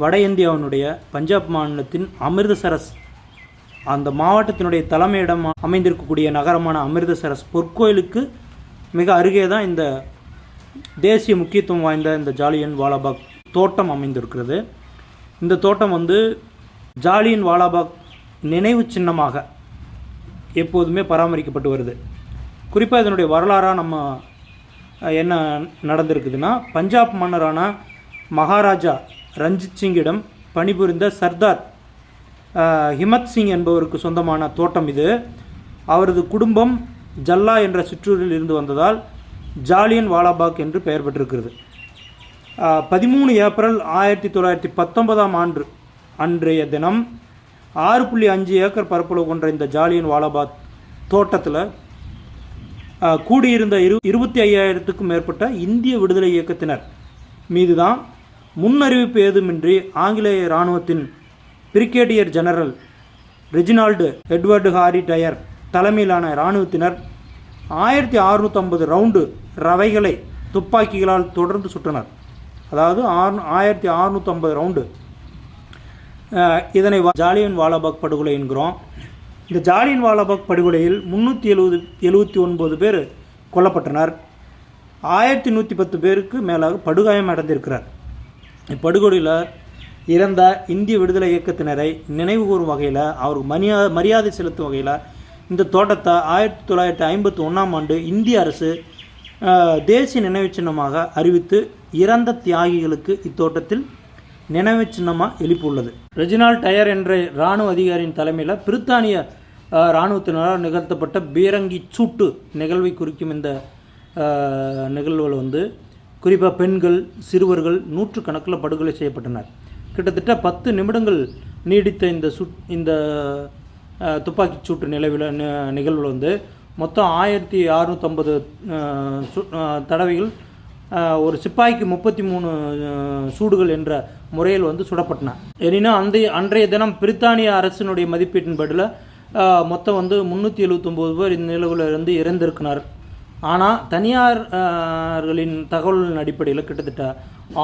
வட இந்தியாவினுடைய பஞ்சாப் மாநிலத்தின் அமிர்தசரஸ் அந்த மாவட்டத்தினுடைய தலைமையிடம் அமைந்திருக்கக்கூடிய நகரமான அமிர்தசரஸ் பொற்கோயிலுக்கு மிக அருகே தான் இந்த தேசிய முக்கியத்துவம் வாய்ந்த இந்த ஜாலியன் வாலாபாக் தோட்டம் அமைந்திருக்கிறது. இந்த தோட்டம் வந்து ஜாலியன் வாலாபாக் நினைவு சின்னமாக எப்போதுமே பராமரிக்கப்பட்டு வருது. குறிப்பாக இதனுடைய வரலாறாக நம்ம என்ன நடந்திருக்குதுன்னா பஞ்சாப் மன்னரான மகாராஜா ரஞ்சித் சிங்கிடம் பணிபுரிந்த சர்தார் ஹிமத் சிங் என்பவருக்கு சொந்தமான தோட்டம் இது. அவரது குடும்பம் ஜல்லா என்ற சிற்றூரில் இருந்து வந்ததால் ஜாலியன் வாலாபாக் என்று பெயர் பெற்றிருக்கிறது. பதிமூணு ஏப்ரல் ஆயிரத்தி தொள்ளாயிரத்தி பத்தொன்பதாம் ஆண்டு அன்றைய தினம் ஆறு புள்ளி அஞ்சு ஏக்கர் பரப்பளவு கொண்ட இந்த ஜாலியன் வாலாபாக் தோட்டத்தில் கூடியிருந்த இரு இருபத்தி ஐயாயிரத்துக்கும் மேற்பட்ட இந்திய விடுதலை இயக்கத்தினர் மீதுதான் முன்னறிவிப்பு ஏதுமின்றி ஆங்கிலேய இராணுவத்தின் brigadier general Reginald Edward Harry Dyer தலைமையிலான இராணுவத்தினர் ஆயிரத்தி அறுநூற்றம்பது ரவுண்டு ரவைகளை துப்பாக்கிகளால் தொடர்ந்து சுட்டனர் அதாவது ஆறு ஆயிரத்தி அறுநூற்றம்பது ரவுண்டு. இதனை ஜாலியன் வாலாபாக் படுகொலை என்கிறோம். இந்த ஜாலியன் வாலாபாக் படுகொலையில் முந்நூற்றி எழுபது எழுபத்தி ஒன்பது பேர் கொல்லப்பட்டனர். ஆயிரத்தி நூற்றி பத்து பேருக்கு மேலாக படுகாயம் அடைந்திருக்கிறார். இப்படுகொலையில் இறந்த இந்திய விடுதலை இயக்கத்தினரை நினைவுகூரும் வகையில் அவருக்கு மரியா மரியாதை செலுத்தும் வகையில் இந்த தோட்டத்தை ஆயிரத்தி தொள்ளாயிரத்தி ஐம்பத்தி ஒன்றாம் ஆண்டு இந்திய அரசு தேசிய நினைவு சின்னமாக அறிவித்து இறந்த தியாகிகளுக்கு இத்தோட்டத்தில் நினைவுச் சின்னமாக எழுப்பியுள்ளது. ரெஜினால் டயர் என்ற இராணுவ அதிகாரியின் தலைமையில் பிரித்தானிய இராணுவத்தினரால் நிகழ்த்தப்பட்ட பீரங்கி சூட்டு நிகழ்வை குறிக்கும் இந்த நிகழ்வுகள் வந்து குறிப்பாக பெண்கள் சிறுவர்கள் நூற்றுக்கணக்கில் படுகொலை செய்யப்பட்டனர். கிட்டத்தட்ட பத்து நிமிடங்கள் நீடித்த இந்த சுட் இந்த துப்பாக்கி துப்பாக்கிச் சூட்டு நிலவில் நிகழ்வில் வந்து மொத்தம் ஆயிரத்தி அறுநூற்றம்பது தடவைகள் ஒரு சிப்பாய்க்கு முப்பத்தி மூணு சூடுகள் என்ற முறையில் வந்து சுடப்பட்டன. எனினும் அந்த அன்றைய தினம் பிரித்தானிய அரசினுடைய மதிப்பீட்டின்படியில் மொத்தம் வந்து முந்நூற்றி எழுபத்தொம்போது பேர் இந்த நிலவில் இருந்து இறந்திருக்கிறார். ஆனால் தனியார் களின் தகவலின் அடிப்படையில் கிட்டத்தட்ட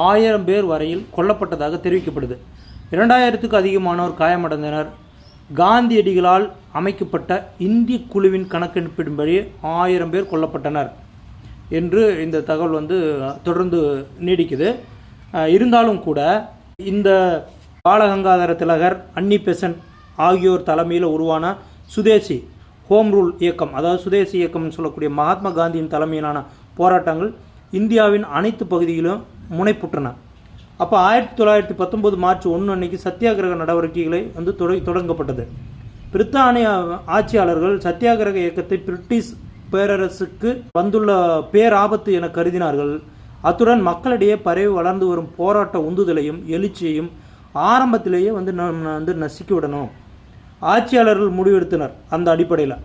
ஆயிரம் பேர் வரையில் கொல்லப்பட்டதாக தெரிவிக்கப்படுது. இரண்டாயிரத்துக்கு அதிகமானோர் காயமடைந்தனர். காந்தியடிகளால் அமைக்கப்பட்ட இந்திய குழுவின் கணக்கெடுப்பின்படி ஆயிரம் பேர் கொல்லப்பட்டனர் என்று இந்த தகவல் வந்து தொடர்ந்து நீடிக்குது. இருந்தாலும் கூட இந்த பாலகங்காதர திலகர் அன்னி பெசன்ட் ஆகியோர் தலைமையில் உருவான சுதேசி ஹோம் ரூல் இயக்கம் அதாவது சுதேச இயக்கம்னு சொல்லக்கூடிய மகாத்மா காந்தியின் தலைமையிலான போராட்டங்கள் இந்தியாவின் அனைத்து பகுதிகளிலும் முனைப்புற்றன. அப்போ ஆயிரத்தி தொள்ளாயிரத்தி பத்தொம்போது மார்ச் ஒன்று அன்னைக்கு சத்தியாகிரக நடவடிக்கைகளை வந்து தொட தொடங்கப்பட்டது. பிரித்தானிய ஆட்சியாளர்கள் சத்தியாகிரக இயக்கத்தை பிரிட்டிஷ் பேரரசுக்கு வந்துள்ள பேராபத்து என கருதினார்கள். அத்துடன் மக்களிடையே பரவி வளர்ந்து வரும் போராட்ட உந்துதலையும் எழுச்சியையும் ஆரம்பத்திலேயே வந்து நம்ம வந்து நசுக்கி விடணும். ஆட்சியாளர்கள் முடிவெடுத்தனர் அந்த அடிப்படையில்.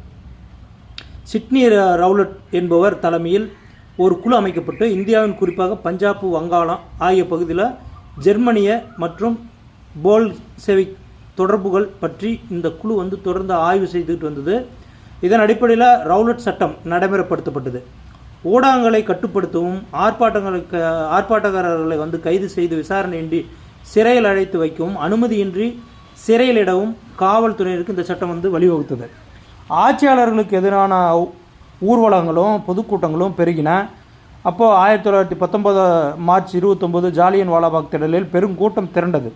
சிட்னி ர- ரவுலட் என்பவர் தலைமையில் ஒரு குழு அமைக்கப்பட்டு இந்தியாவின் குறிப்பாக பஞ்சாப் வங்காளம் ஆகிய பகுதியில் ஜெர்மனிய மற்றும் போல்செவிக் தொடர்புகள் பற்றி இந்த குழு வந்து தொடர்ந்து ஆய்வு செய்துட்டு வந்தது. இதன் அடிப்படையில் ரவுலட் சட்டம் நடைமுறைப்படுத்தப்பட்டது. ஊடகங்களை கட்டுப்படுத்தவும் ஆர்ப்பாட்டங்களுக்கு ஆர்ப்பாட்டக்காரர்களை வந்து கைது செய்து விசாரணையின்றி சிறையில் அழைத்து வைக்கவும் அனுமதியின்றி சிறையிலிடவும் காவல்துறையினருக்கு இந்த சட்டம் வந்து வழிவகுத்தது. ஆட்சியாளர்களுக்கு எதிரான ஊர்வலங்களும் பொதுக்கூட்டங்களும் பெருகின. அப்போது ஆயிரத்தி தொள்ளாயிரத்தி பத்தொன்பது மார்ச் இருபத்தொம்போது ஜாலியன் வாலாபாக் திடலில் பெரும் கூட்டம் திரண்டது.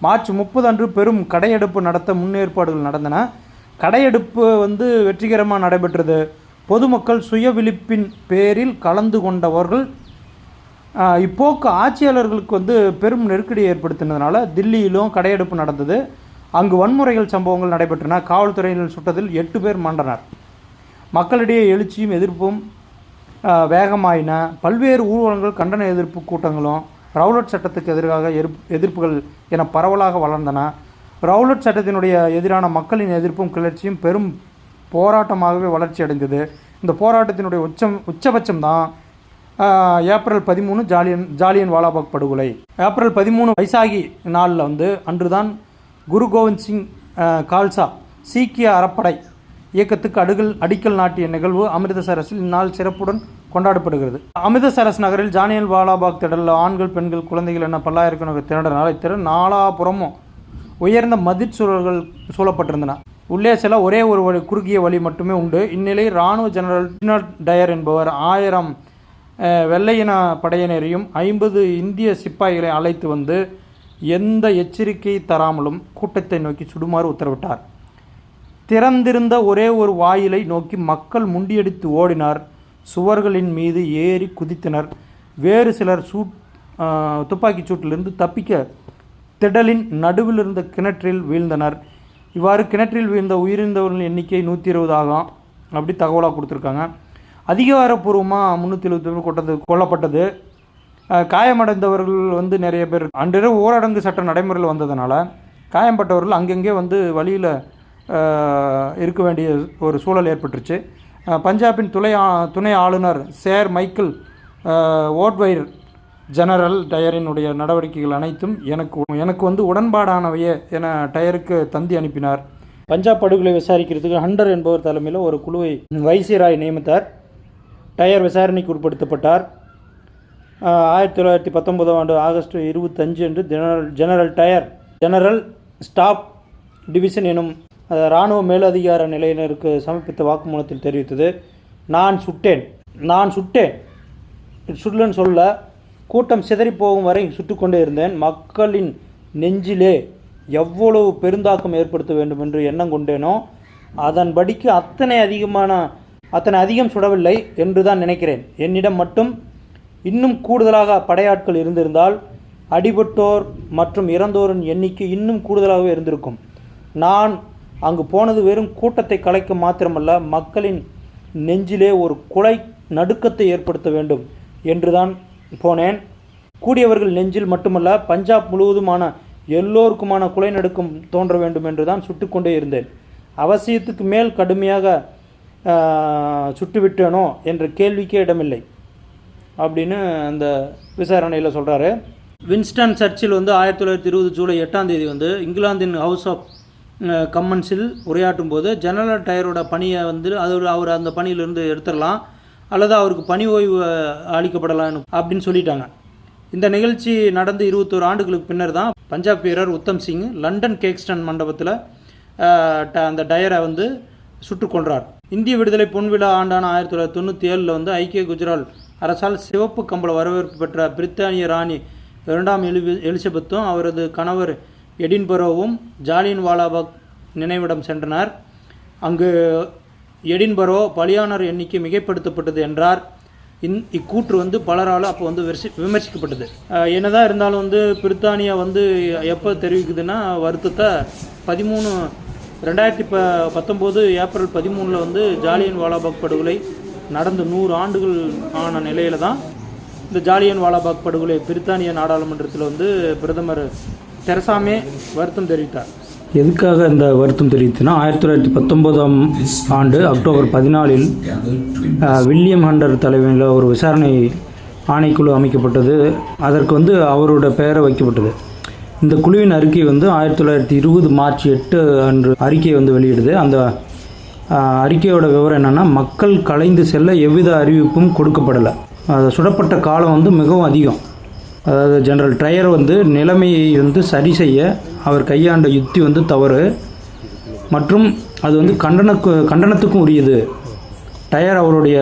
மார்ச் முப்பது அன்று பெரும் கடையெடுப்பு நடத்த முன்னேற்பாடுகள் நடந்தன. கடையெடுப்பு வந்து வெற்றிகரமாக நடைபெற்றது. பொதுமக்கள் சுய விழிப்பின் பேரில் கலந்து கொண்டவர்கள் இப்போக்கு ஆட்சியாளர்களுக்கு வந்து பெரும் நெருக்கடி ஏற்படுத்தினதுனால தில்லியிலும் கடையெடுப்பு நடந்தது. அங்கு வன்முறைகள் சம்பவங்கள் நடைபெற்றன. காவல்துறையினர் சுட்டதில் எட்டு பேர் மாண்டனர். மக்களிடையே எழுச்சியும் எதிர்ப்பும் வேகமாயின. பல்வேறு ஊர்வலங்கள் கண்டன எதிர்ப்பு கூட்டங்களும் ரவுலட் சட்டத்துக்கு எதிராக எதிர்ப்புகள் என பரவலாக வளர்ந்தன. ரவுலட் சட்டத்தினுடைய எதிரான மக்களின் எதிர்ப்பும் கிளர்ச்சியும் பெரும் போராட்டமாகவே வளர்ச்சி அடைந்தது இந்த போராட்டத்தினுடைய உச்சம் உச்சபட்சம் தான் ஏப்ரல் பதிமூணு ஜாலியன் ஜாலியன் வாலாபாக் படுகொலை. ஏப்ரல் பதிமூணு வைசாகி நாளில் வந்து அன்றுதான் குரு கோவிந்த் சிங் கால்சா சீக்கிய அறப்படை இயக்கத்துக்கு அடுகல் அடிக்கல் நாட்டிய நிகழ்வு அமிர்தசரஸில் இந்நாள் சிறப்புடன் கொண்டாடப்படுகிறது. அமிர்தசரஸ் நகரில் ஜானியல் வாலாபாக் திடலில் ஆண்கள் பெண்கள் குழந்தைகள் என பல்லாயிரக்கணக்கான திரண்டனால திற நாலாபுறமும் உயர்ந்த மதிர் சூழல்கள் சூழப்பட்டிருந்தன. உள்ளே சில ஒரே ஒரு வழி குறுகிய வழி மட்டுமே உண்டு. இந்நிலையில் இராணுவ ஜெனரல் டயர் என்பவர் ஆயிரம் வெள்ளையின படையினரையும் ஐம்பது இந்திய சிப்பாய்களை அழைத்து வந்து எந்த எச்சரிக்கை தராமலும் கூட்டத்தை நோக்கி சுடுமாறு உத்தரவிட்டார். திறந்திருந்த ஒரே ஒரு வாயிலை நோக்கி மக்கள் முண்டியடித்து ஓடினார். சுவர்களின் மீது ஏறி குதித்தனர். வேறு சிலர் சூட் துப்பாக்கி துப்பாக்கிச் சூட்டிலிருந்து தப்பிக்க திடலின் நடுவில் இருந்த கிணற்றில் வீழ்ந்தனர். இவ்வாறு கிணற்றில் வீழ்ந்த உயிரிழந்தவர்களின் எண்ணிக்கை நூற்றி இருபது ஆகும். அப்படி தகவலாக கொடுத்துருக்காங்க. அதிகாரப்பூர்வமாக முந்நூற்றி எழுபத்தி பேர் கொட்டது கொல்லப்பட்டது. காயமடைந்தவர்கள் வந்து நிறைய பேர். அன்றிரவு ஊரடங்கு சட்டம் நடைமுறையில் வந்ததுனால காயம்பட்டவர்கள் அங்கங்கே வந்து வழியில் இருக்க வேண்டிய ஒரு சூழல் ஏற்பட்டுருச்சு. பஞ்சாபின் துணை ஆ- துணை ஆளுநர் சேர் மைக்கேல் ஓட்வைர் ஜெனரல் டயரினுடைய நடவடிக்கைகள் அனைத்தும் எனக்கு எனக்கு வந்து உடன்பாடானவையே என டயருக்கு தந்தி அனுப்பினார். பஞ்சாப் படுகொலை விசாரிக்கிறதுக்கு ஹண்டர் என்பவர் தலைமையில் ஒரு குழுவை வைசிராய் நியமித்தார். டயர் விசாரணைக்கு உட்படுத்தப்பட்டார். ஆயிரத்தி தொள்ளாயிரத்தி பத்தொன்பதாம் ஆண்டு ஆகஸ்ட் இருபத்தஞ்சு அன்று general general Dyer general staff division எனும் இராணுவ மேலதிகார நிலையினருக்கு சமர்ப்பித்த வாக்குமூலத்தில் தெரிவித்தது. நான் சுட்டேன் நான் சுட்டேன். சுடலன்னு சொல்ல கூட்டம் சிதறி போகும் வரை சுட்டுக்கொண்டே இருந்தேன். மக்களின் நெஞ்சிலே எவ்வளவு பெருந்தாக்கம் ஏற்படுத்த வேண்டும் என்று எண்ணம் கொண்டேனோ அதன்படிக்கு அத்தனை அதிகமான அத்தனை அதிகம் சுடவில்லை என்று தான் நினைக்கிறேன். என்னிடம் மட்டும் இன்னும் கூடுதலாக படையாட்கள் இருந்திருந்தால் அடிபட்டோர் மற்றும் இறந்தோரின் எண்ணிக்கை இன்னும் கூடுதலாகவே இருந்திருக்கும். நான் அங்கு போனது வெறும் கூட்டத்தை கலைக்க மாத்திரமல்ல மக்களின் நெஞ்சிலே ஒரு குலை நடுக்கத்தை ஏற்படுத்த வேண்டும் என்றுதான் போனேன். கூடியவர்கள் நெஞ்சில் மட்டுமல்ல பஞ்சாப் முழுவதுமான எல்லோருக்குமான குலை நடுக்கம் தோன்ற வேண்டும் என்று தான் சுட்டுக்கொண்டே இருந்தேன். அவசியத்துக்கு மேல் கடுமையாக சுட்டுவிட்டேனோ என்ற கேள்விக்கே இடமில்லை அப்படின்னு அந்த விசாரணையில் சொல்கிறாரு வின்ஸ்டன் சர்ச்சில் வந்து ஆயிரத்தி தொள்ளாயிரத்தி இருபது ஜூலை எட்டாம் தேதி வந்து இங்கிலாந்தின் ஹவுஸ் ஆஃப் கம்மன்ஸில் உரையாற்றும் போது ஜெனரல் டயரோட பணியை வந்து அது அவர் அந்த பணியிலிருந்து எடுத்துடலாம் அல்லது அவருக்கு பணி ஓய்வு அளிக்கப்படலாம் அப்படின்னு சொல்லிட்டாங்க. இந்த நிகழ்ச்சி நடந்து இருபத்தோரு ஆண்டுகளுக்கு பின்னர் தான் பஞ்சாப் வீரர் உத்தம் சிங் லண்டன் கேக்ஸ்டன் மண்டபத்தில் ட- அந்த டயரை வந்து சுட்டுக்கொன்றார். இந்திய விடுதலை பொன்விழா ஆண்டான ஆயிரத்தி தொள்ளாயிரத்தி தொண்ணூற்றி ஏழில் வந்து ஐக்கிய குஜரால் அரசால் சிவப்பு கம்பள வரவேற்பு பெற்ற பிரித்தானிய ராணி இரண்டாம் எலி எலிசபெத்தும் அவரது கணவர் எடின்பரோவும் ஜாலியன் வாலாபாக் நினைவிடம் சென்றனர். அங்கு எடின்பரோ பலியானோர் எண்ணிக்கை மிகைப்படுத்தப்பட்டது என்றார். இந் இக்கூற்று வந்து பலரால் அப்போ வந்து விமர்சி விமர்சிக்கப்பட்டது. என்னதான் இருந்தாலும் வந்து பிரித்தானியா வந்து எப்போ தெரிவிக்குதுன்னா வருத்தத்தை பதிமூணு ரெண்டாயிரத்தி ப பத்தொம்போது ஏப்ரல் பதிமூணில் வந்து ஜாலியன் வாலாபாக் படுகொலை நடந்து நூறு ஆண்டுகள் ஆன நிலையில தான் இந்த ஜாலியன் வாலாபாக் படுகொலை பிரித்தானிய நாடாளுமன்றத்தில் வந்து பிரதமர் தெரசாமே வருத்தம் தெரிவித்தார். எதுக்காக இந்த வருத்தம் தெரிவித்துனா ஆயிரத்தி தொள்ளாயிரத்தி பத்தொம்போதாம் ஆண்டு அக்டோபர் பதினாலில் வில்லியம் ஹண்டர் தலைமையில் ஒரு விசாரணை ஆணைக்குழு அமைக்கப்பட்டது. அதற்கு வந்து அவரோட பெயரை வைக்கப்பட்டது. இந்த குழுவின் அறிக்கை வந்து ஆயிரத்தி தொள்ளாயிரத்தி இருபது மார்ச் எட்டு அன்று அறிக்கை வந்து வெளியிடுது. அந்த அறிக்கையோட விவரம் என்னென்னா மக்கள் கலைந்து செல்ல எவ்வித அறிவிப்பும் கொடுக்கப்படலை. அது சுடப்பட்ட காலம் வந்து மிகவும் அதிகம். அதாவது ஜெனரல் ட்ரையர் வந்து நிலைமையை வந்து சரி செய்ய அவர் கையாண்ட யுக்தி வந்து தவறு. மற்றும் அது வந்து கண்டனக்கு கண்டனத்துக்கும் உரியது. டயர் அவருடைய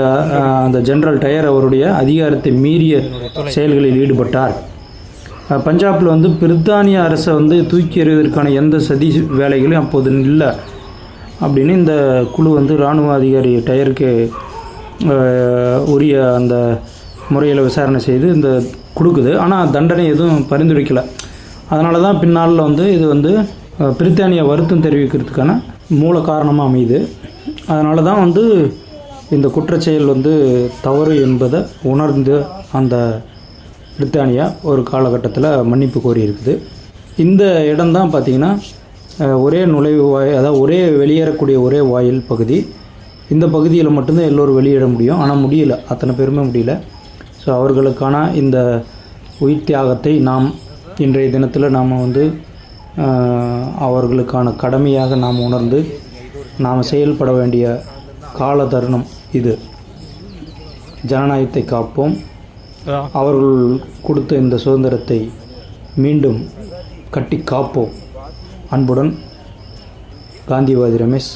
அந்த ஜெனரல் டயர் அவருடைய அதிகாரத்தை மீறிய செயல்களில் ஈடுபட்டார். பஞ்சாபில் வந்து பிரித்தானிய அரசை வந்து தூக்கி எறிவதற்கான எந்த சதி வேலைகளும் அப்போது இல்லை. அப்படின்னு இந்த குழு வந்து இராணுவ அதிகாரி டயருக்கு உரிய அந்த முறையில் விசாரணை செய்து இந்த கொடுக்குது. ஆனால் தண்டனை எதுவும் பரிந்துரைக்கலை. அதனால தான் பின்னாளில் வந்து இது வந்து பிரித்தானிய பிரித்தானியா வருத்தம் தெரிவிக்கிறதுக்கான மூல காரணமாக அமையுது. அதனால தான் வந்து இந்த குற்றச்செயல் வந்து தவறு என்பதை உணர்ந்து அந்த பிரித்தானியா ஒரு காலகட்டத்தில் மன்னிப்பு கோரியிருக்குது. இந்த இடம்தான் பார்த்திங்கன்னா ஒரே நுழைவு வாய் அதாவது ஒரே வெளியேறக்கூடிய ஒரே வாயில் பகுதி. இந்த பகுதியில் மட்டும்தான் எல்லோரும் வெளியிட முடியும். ஆனால் முடியல. அத்தனை பேருமே முடியல. ஸோ அவர்களுக்கான இந்த உயிர் தியாகத்தை நாம் இன்றைய தினத்தில் நாம் வந்து அவர்களுக்கான கடமையாக நாம் உணர்ந்து நாம் செயல்பட வேண்டிய கால தருணம் இது. ஜனநாயகத்தை காப்போம். அவர்கள் கொடுத்த இந்த சுதந்திரத்தை மீண்டும் கட்டி காப்போம். அன்புடன் காந்திவாதி ரமேஷ்.